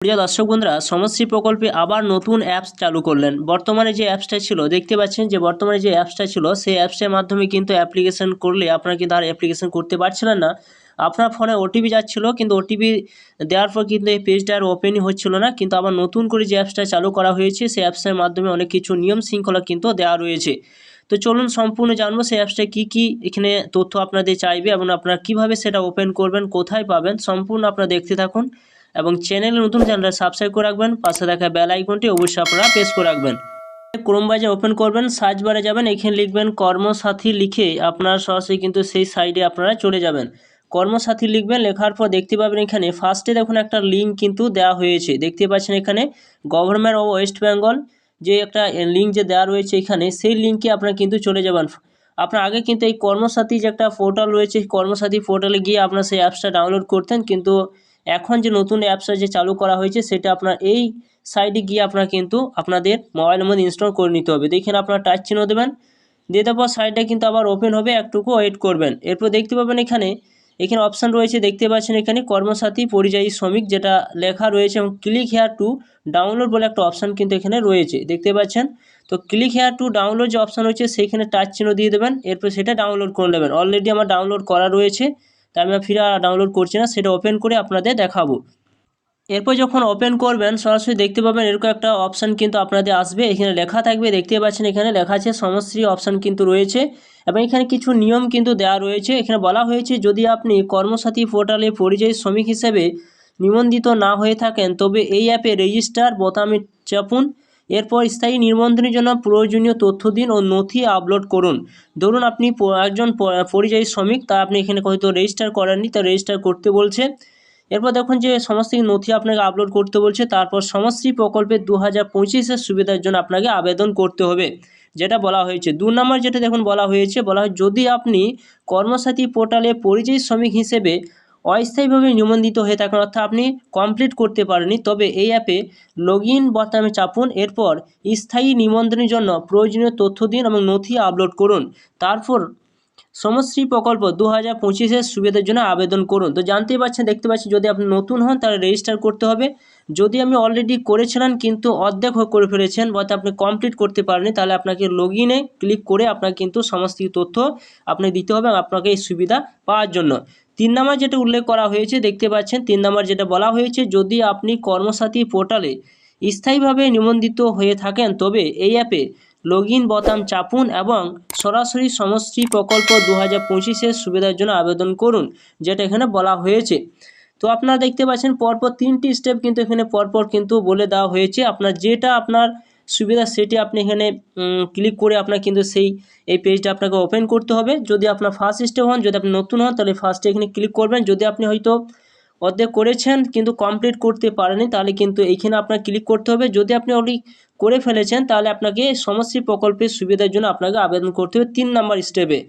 প্রিয় দর্শক বন্ধুরা, সমশ্রী প্রকল্পে আবার নতুন অ্যাপস চালু করলেন। বর্তমানে যে অ্যাপসটা ছিল, দেখতে পাচ্ছেন যে বর্তমানে যে অ্যাপসটা ছিল, সেই অ্যাপসটার মাধ্যমে কিন্তু অ্যাপ্লিকেশন করলে আপনারা কিন্তু আর অ্যাপ্লিকেশন করতে পারছিলেন না। আপনার ফোনে ওটিপি যাচ্ছিল, কিন্তু ওটিপি দেওয়ার পর কিন্তু এই পেজটা আর ওপেনই হচ্ছিল না। কিন্তু আবার নতুন করে যে অ্যাপসটা চালু করা হয়েছে, সেই অ্যাপসের মাধ্যমে অনেক কিছু নিয়ম শৃঙ্খলা কিন্তু দেওয়া রয়েছে। তো চলুন সম্পূর্ণ জানব সেই অ্যাপসটা কী কী এখানে তথ্য আপনাদের চাইবে এবং আপনারা কীভাবে সেটা ওপেন করবেন, কোথায় পাবেন, সম্পূর্ণ আপনারা দেখতে থাকুন। এবং চ্যানেলে নতুন চ্যানেলটা সাবস্ক্রাইব করে রাখবেন, পাশে থাকা বেল আইকনটি অবশ্যই আপনারা প্রেস করে রাখবেন। ক্রোম বাজার ওপেন করবেন সার্চ বারে যাবেন, এখানে লিখবেন কর্মসাথী লিখে আপনারা সরাসরি কিন্তু সেই সাইডে আপনারা চলে যাবেন। কর্মসাথী লিখবেন, লেখার পর দেখতে পাবেন এখানে ফার্স্টে দেখুন একটা লিঙ্ক কিন্তু দেওয়া হয়েছে। দেখতে পাচ্ছেন এখানে গভর্নমেন্ট অফ ওয়েস্ট বেঙ্গল যে একটা লিঙ্ক যে দেওয়া রয়েছে এখানে, সেই লিঙ্কে আপনারা কিন্তু চলে যাবেন। আপনার আগে কিন্তু এই কর্মসাথী যে একটা পোর্টাল রয়েছে, কর্মসাথী পোর্টালে গিয়ে আপনার সেই অ্যাপসটা ডাউনলোড করতেন, কিন্তু এখন যে নতুন অ্যাপসটা যে চালু করা হয়েছে, সেটা আপনার এই সাইডে গিয়ে আপনার কিন্তু আপনাদের মোবাইলের মধ্যে ইনস্টল করে নিতে হবে। দেখেন আপনার টাচ চিহ্ন দেবেন, দিয়ে দেওয়ার পর সাইডটা কিন্তু আবার ওপেন হবে, একটুকু ওয়েট করবেন। এরপর দেখতে পাবেন এখানে এখানে অপশান রয়েছে, দেখতে পাচ্ছেন এখানে কর্মসাথী পরিযায়ী শ্রমিক যেটা লেখা রয়েছে, এবং ক্লিক হেয়ার টু ডাউনলোড বলে একটা অপশান কিন্তু এখানে রয়েছে। দেখতে পাচ্ছেন? তো ক্লিক হেয়ার টু ডাউনলোড যে অপশান রয়েছে সেইখানে টাচ চিহ্ন দিয়ে দেবেন, এরপর সেটা ডাউনলোড করে নেবেন। অলরেডি আমার ডাউনলোড করা রয়েছে। তাই আমি ফিরে ডাউনলোড করছি না, সেটা ওপেন করে আপনাদের দেখাবো। এরপর যখন ওপেন করবেন, সরাসরি দেখতে পাবেন এরকম একটা অপশান কিন্তু আপনাদের আসবে। এখানে লেখা থাকবে দেখতে পাচ্ছেন এখানে লেখা আছে, সমশ্রী অপশান কিন্তু রয়েছে এবং এখানে কিছু নিয়ম কিন্তু দেওয়া রয়েছে। এখানে বলা হয়েছে, যদি আপনি কর্মসাথী পোর্টালে পরিযায়ী শ্রমিক হিসেবে নিবন্ধিত না হয়ে থাকেন, তবে এই অ্যাপে রেজিস্টার বোতামে চাপুন। এরপর স্থায়ী নিবন্ধনের জন্য প্রয়োজনীয় তথ্য দিন ও নথি আপলোড করুন। ধরুন আপনি একজন পরিযায়ী শ্রমিক, তা আপনি এখানে হয়তো রেজিস্টার করেননি, তা রেজিস্টার করতে বলছে। এরপর দেখুন যে সমস্ত নথি আপনাকে আপলোড করতে বলছে, তারপর সমশ্রী প্রকল্পের দু হাজার পঁচিশের সুবিধার জন্য আপনাকে আবেদন করতে হবে, যেটা বলা হয়েছে। দু নম্বর যেটা দেখুন বলা হয়েছে, বলা হয় যদি আপনি কর্মসাথী পোর্টালে পরিযায়ী শ্রমিক হিসেবে অস্থায়ীভাবে নিবন্ধিত হয়ে থাকেন অর্থাৎ আপনি কমপ্লিট করতে পারেননি। তবে এই অ্যাপে লগ ইন বোতামে চাপুন, এরপর স্থায়ী নিবন্ধনের জন্য প্রয়োজনীয় তথ্য দিন এবং নথি আপলোড করুন। তারপর সমশ্রী প্রকল্প দু হাজার পঁচিশের সুবিধার জন্য আবেদন করুন। তো জানতেই পারছেন, দেখতে পাচ্ছেন, যদি আপনি নতুন হন, তাহলে রেজিস্টার করতে হবে। যদি আপনি অলরেডি করেছিলেন কিন্তু অর্ধেক করে ফেলেছেন বা আপনি কমপ্লিট করতে পারেননি, তাহলে আপনাকে লগ ইনে ক্লিক করে আপনাকে কিন্তু সমস্ত তথ্য আপনাকে দিতে হবে আপনাকে এই সুবিধা পাওয়ার জন্য। তিন নম্বর যেটা উল্লেখ করা হয়েছে, দেখতে পাচ্ছেন, তিন নম্বর যেটা বলা হয়েছে, যদি আপনি কর্মসাথী পোর্টালে স্থায়ীভাবে নিবন্ধিত হয়ে থাকেন, তবে এই অ্যাপে লগ ইন বোতাম চাপুন এবং সরাসরি সমষ্টি প্রকল্প দু হাজার পঁচিশের সুবিধার জন্য আবেদন করুন, যেটা এখানে বলা হয়েছে। তো আপনারা দেখতে পাচ্ছেন, পরপর তিনটি স্টেপ কিন্তু এখানে পরপর কিন্তু বলে দেওয়া হয়েছে। আপনার যেটা আপনার সুবিধা সেটি আপনি এখানে ক্লিক করে আপনার কিন্তু সেই, এই পেজটা আপনাকে ওপেন করতে হবে। যদি আপনার ফার্স্ট স্টেপ হন, যদি আপনি নতুন হন, তাহলে ফার্স্টে এখানে ক্লিক করবেন। যদি আপনি হয়তো অর্ধেক করেছেন, কিন্তু কমপ্লিট করতে পারেনি তাহলে কিন্তু এইখানে আপনার ক্লিক করতে হবে। যদি আপনি অলরেডি করে ফেলেছেন, তাহলে আপনাকে সমষ্টি প্রকল্পের সুবিধার জন্য আপনাকে আবেদন করতে হবে তিন নাম্বার স্টেপে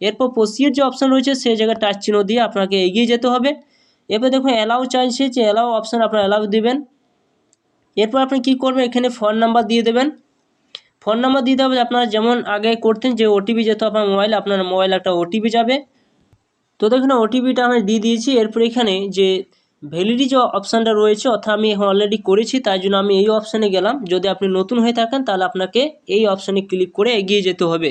এরপর প্রসিড যে অপশান রয়েছে, সেই জায়গায় টাচ চিহ্ন দিয়ে আপনাকে এগিয়ে যেতে হবে। এরপর দেখুন অ্যালাউ চাইছে যে অ্যালাউ অপশান আপনার অ্যালাউ দিবেন। এরপর আপনি কী করবেন? এখানে ফোন নাম্বার দিয়ে দেবেন। ফোন নাম্বার দিতে হবে আপনারা যেমন আগে করতেন যে ওটিপি যেত আপনার মোবাইলে আপনার মোবাইল একটা ওটিপি যাবে। তো দেখুন ওটিপিটা আমি দিয়ে দিয়েছি। এরপর এখানে যে ভ্যালিডি যে অপশানটা রয়েছে, অর্থাৎ আমি এখন অলরেডি করেছি, তাই জন্য আমি এই অপশানে গেলাম। যদি আপনি নতুন হয়ে থাকেন, তাহলে আপনাকে এই অপশানে ক্লিক করে এগিয়ে যেতে হবে।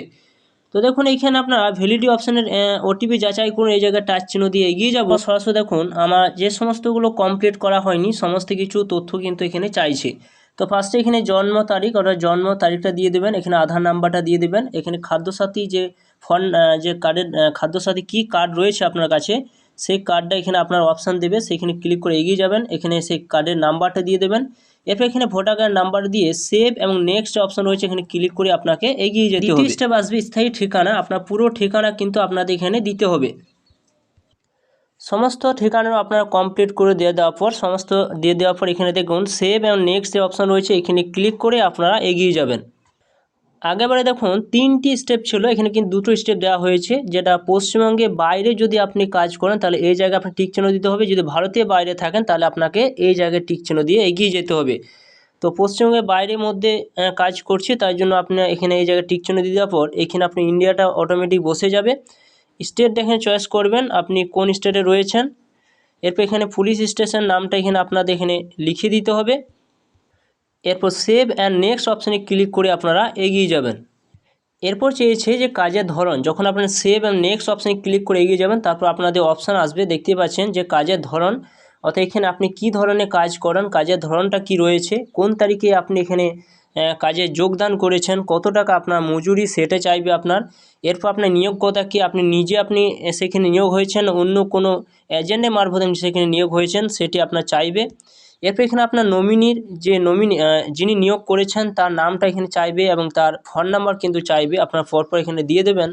তো দেখুন এইখানে আপনারা ভ্যালিডি অপশানের ওটিপি যাচাই করুন এই জায়গায় টাচ চিহ্ন দিয়ে এগিয়ে যাব। সরাসরি দেখুন আমার যে সমস্তগুলো কমপ্লিট করা হয়নি সমস্ত কিছু তথ্য কিন্তু এখানে চাইছে। তো ফার্স্টে এখানে জন্ম তারিখ অর্থাৎ জন্ম তারিখটা দিয়ে দেবেন এখানে আধার নাম্বারটা দিয়ে দেবেন এখানে খাদ্যসাথী যে ফোন যে কার্ডের খাদ্যসাথী কী কার্ড রয়েছে আপনার কাছে সেই কার্ডটা এখানে আপনার অপশান দেবে সেখানে ক্লিক করে এগিয়ে যাবেন এখানে সেই কার্ডের নাম্বারটা দিয়ে দেবেন এরপর এখানে ভোটার কার্ড নাম্বার দিয়ে সেভ এবং নেক্সট অপশন রয়েছে এখানে ক্লিক করে আপনাকে এগিয়ে যেতে হবে। স্টেপ আসবে স্থায়ী ঠিকানা। আপনার পুরো ঠিকানা কিন্তু আপনাদের এখানে দিতে হবে। সমস্ত ঠিকানা আপনারা কমপ্লিট করে দিয়ে দেওয়ার পর সমস্ত দিয়ে দেওয়ার পর এখানে দেখুন সেভ এবং নেক্সট যে অপশান রয়েছে এখানে ক্লিক করে আপনারা এগিয়ে যাবেন। আগেবারে দেখুন, তিনটি স্টেপ ছিল, এখানে কিন্তু দুটো স্টেপ দেওয়া হয়েছে, যেটা পশ্চিমবঙ্গে বাইরে যদি আপনি কাজ করেন, তাহলে এই জায়গায় আপনার টিক চিহ্ন দিতে হবে। যদি ভারতের বাইরে থাকেন, তাহলে আপনাকে এই জায়গায় টিক চিহ্ন দিয়ে এগিয়ে যেতে হবে। তো পশ্চিমবঙ্গের বাইরের মধ্যে কাজ করছে, তাই জন্য আপনি এখানে এই জায়গায় টিক চিহ্ন দিয়ে দেওয়ার পর, এখানে আপনি ইন্ডিয়াটা অটোমেটিক বসে যাবে। স্টেট দেখে চয়েস করবেন, আপনি কোন স্টেটে রয়েছেন। এরপর এখানে পুলিশ স্টেশন নামটা এখানে আপনাদের এখানে লিখে দিতে হবে। এরপর সেভ অ্যান্ড নেক্সট অপশানে ক্লিক করে আপনারা এগিয়ে যাবেন। এরপর চেয়েছে যে কাজের ধরন, যখন আপনার সেভ অ্যান্ড নেক্সট অপশানে ক্লিক করে এগিয়ে যাবেন, তারপর আপনাদের অপশান আসবে, দেখতে পাচ্ছেন যে কাজের ধরন, অর্থাৎ এখানে আপনি কি ধরনের কাজ করেন, কাজের ধরনটা কি রয়েছে, কোন তারিখে আপনি এখানে কাজে যোগদান করেছেন, কত টাকা আপনার মজুরি, সেটা চাইবে আপনার। এরপর আপনার নিয়োগকর্তা কি, আপনি নিজে আপনি সেখানে নিয়োগ হয়েছেন, অন্য কোনো এজেন্টের মারফত আপনি সেখানে নিয়োগ হয়েছেন, সেটি আপনার চাইবে। এরপর এখানে আপনার নমিনির যে নমিনি যিনি নিয়োগ করেছেন, তার নামটা এখানে চাইবে এবং তার ফোন নাম্বার কিন্তু চাইবে। আপনার পরপর এখানে দিয়ে দেবেন।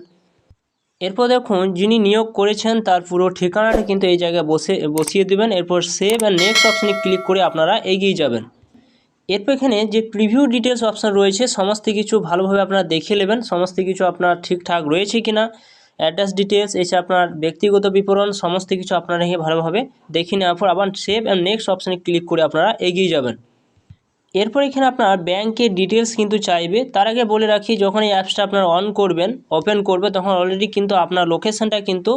এরপর দেখুন, যিনি নিয়োগ করেছেন, তার পুরো ঠিকানাটা কিন্তু এই জায়গায় বসে, বসিয়ে দেবেন। এরপর সেভ অ্যান্ড নেক্সট অপশানে ক্লিক করে আপনারা এগিয়ে যাবেন। এরপর এখানে যে প্রিভিউ ডিটেলস অপশান রয়েছে, সমস্ত কিছু ভালোভাবে আপনারা দেখে নেবেন। সমস্ত কিছু আপনার ঠিকঠাক রয়েছে কিনা। অ্যাড্রেস ডিটেলস এছাড়া আপনার ব্যক্তিগত বিবরণ, সমস্ত কিছু আপনারা এখানে ভালোভাবে দেখে নেওয়ার পর আবার সেভ অ্যান্ড নেক্সট অপশানে ক্লিক করে আপনারা এগিয়ে যাবেন। এরপর এখানে আপনার ব্যাংকের ডিটেলস কিন্তু চাইবে। তার আগে বলে রাখি, যখন এই অ্যাপসটা আপনার অন করবেন ওপেন করবে, তখন অলরেডি কিন্তু আপনার লোকেশানটা কিন্তু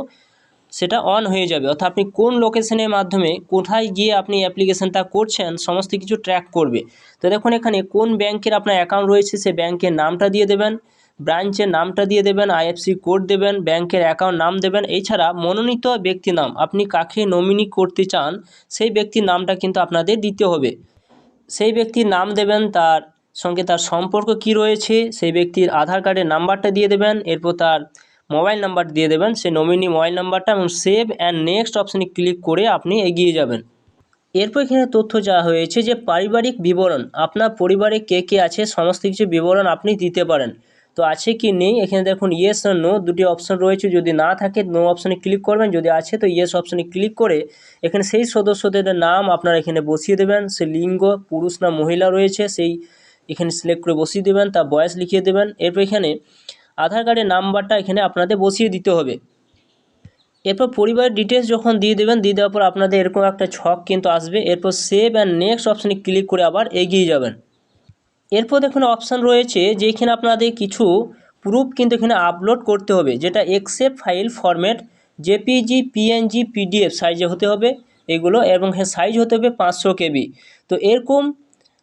সেটা অন হয়ে যাবে। অর্থাৎ আপনি কোন লোকেশনের মাধ্যমে কোথায় গিয়ে আপনি অ্যাপ্লিকেশনটা করছেন, সমস্ত কিছু ট্র্যাক করবে। তো দেখুন এখানে কোন ব্যাংকের আপনার অ্যাকাউন্ট রয়েছে সে ব্যাংকের নামটা দিয়ে দেবেন। ব্রাঞ্চের নামটা দিয়ে দেবেন, আইএফসি কোড দেবেন, ব্যাংকের অ্যাকাউন্ট নাম দেবেন, এছাড়া মনোনীত ব্যক্তি নাম আপনি কাকে নমিনি করতে চান, সেই ব্যক্তির নামটা কিন্তু আপনাদের দিতে হবে। সেই ব্যক্তির নাম দেবেন, তার সঙ্গে তার সম্পর্ক কি রয়েছে, সেই ব্যক্তির আধার কার্ডের নাম্বারটা দিয়ে দেবেন, এরপর তার মোবাইল নাম্বার দিয়ে দেবেন, সেই নমিনি মোবাইল নাম্বারটা এবং সেভ অ্যান্ড নেক্সট অপশানে ক্লিক করে আপনি এগিয়ে যাবেন। এরপর এখানে তথ্য যা হয়েছে যে পারিবারিক বিবরণ, আপনার পরিবারে কে কে আছে, সমস্ত কিছু বিবরণ আপনি দিতে পারেন। তো আছে কি নেই? এখানে দেখুন ইয়েস আর নো দুটি অপশন রয়েছে। যদি না থাকে নো অপশানে ক্লিক করবেন। যদি আছে, তো ইয়েস অপশানে ক্লিক করে এখানে সেই সদস্যদের নাম আপনারা এখানে বসিয়ে দেবেন। সে লিঙ্গ, পুরুষ না মহিলা রয়েছে, সেই এখানে সিলেক্ট করে বসিয়ে দেবেন। তার বয়স লিখিয়ে দেবেন। এরপর এখানে আধার কার্ডের নাম্বারটা এখানে আপনাদের বসিয়ে দিতে হবে। এরপর পরিবারের ডিটেলস যখন দিয়ে দেবেন, দিয়ে দেওয়ার পর আপনাদের এরকম একটা ছক কিন্তু আসবে। এরপর সেভ অ্যান্ড নেক্সট অপশানে ক্লিক করে আবার এগিয়ে যাবেন। এরপর দেখুন অপশান রয়েছে যে এখানে আপনাদের কিছু প্রুফ কিন্তু এখানে আপলোড করতে হবে, যেটা except file format JPG PNG PDF সাইজে হতে হবে এগুলো এবং হ্যাঁ সাইজ হতে হবে পাঁচশো কেবি। তো এরকম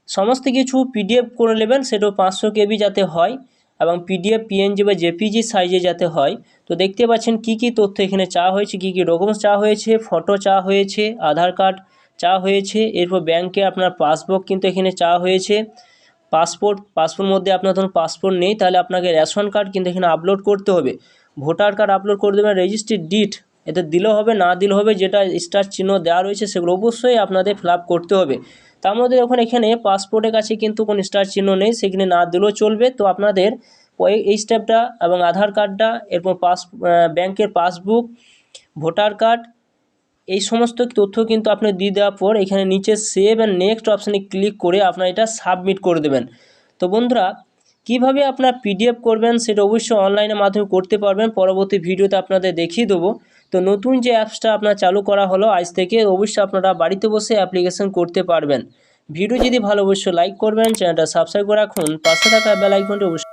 সমস্ত কিছু পিডিএফ করে নেবেন, সেটাও পাঁচশো কেবি যাতে হয় এবং পিডিএফ পিএনজি বা জেপিজি সাইজে যাতে হয়। তো দেখতে পাচ্ছেন কি কি তথ্য এখানে চা হয়েছে, কি কি ডকুমেন্টস চা হয়েছে ফটো চা হয়েছে, আধার কার্ড চা হয়েছে, এরপর ব্যাংকে আপনার পাসবুক কিন্তু এখানে চা হয়েছে। পাসপোর্ট পাসপোর্ট মধ্যে আপনার ধরুন পাসপোর্ট নেই, তাহলে আপনাকে রেশন কার্ড কিন্তু এখানে আপলোড করতে হবে। ভোটার কার্ড আপলোড করে দেবেন রেজিস্ট্রি ডিট এতে দিলেও হবে, না দিলেও হবে, যেটা স্টার চিহ্ন দেওয়া রয়েছে সেগুলো অবশ্যই আপনাদের ফিল করতে হবে। তার মধ্যে যখন এখানে পাসপোর্টের কাছে কিন্তু কোনো স্টার চিহ্ন নেই, সেখানে না দিলেও চলবে। তো আপনাদের এই স্টেপটা এবং আধার কার্ডটা এরপর পাস ব্যাংকের পাসবুক ভোটার কার্ড এই সমস্ত তথ্য কিন্তু আপনি দিয়ে দেওয়ার পর এখানে নিচে সেভ অ্যান্ড নেক্সট অপশানে ক্লিক করে আপনার এটা সাবমিট করে দেবেন। তো বন্ধুরা, কীভাবে আপনার পিডিএফ করবেন সেটা অবশ্যই অনলাইনের মাধ্যমে করতে পারবেন। পরবর্তী ভিডিওতে আপনাদের দেখিয়ে দেবো। তো নতুন যে অ্যাপসটা আপনার চালু করা হলো, আজ থেকে অবশ্যই আপনারা বাড়িতে বসে অ্যাপ্লিকেশন করতে পারবেন। ভিডিও যদি ভালো, অবশ্যই লাইক করবেন। চ্যানেলটা সাবস্ক্রাইব করে রাখুন। পাশে থাকা বেল আইকনটি অবশ্যই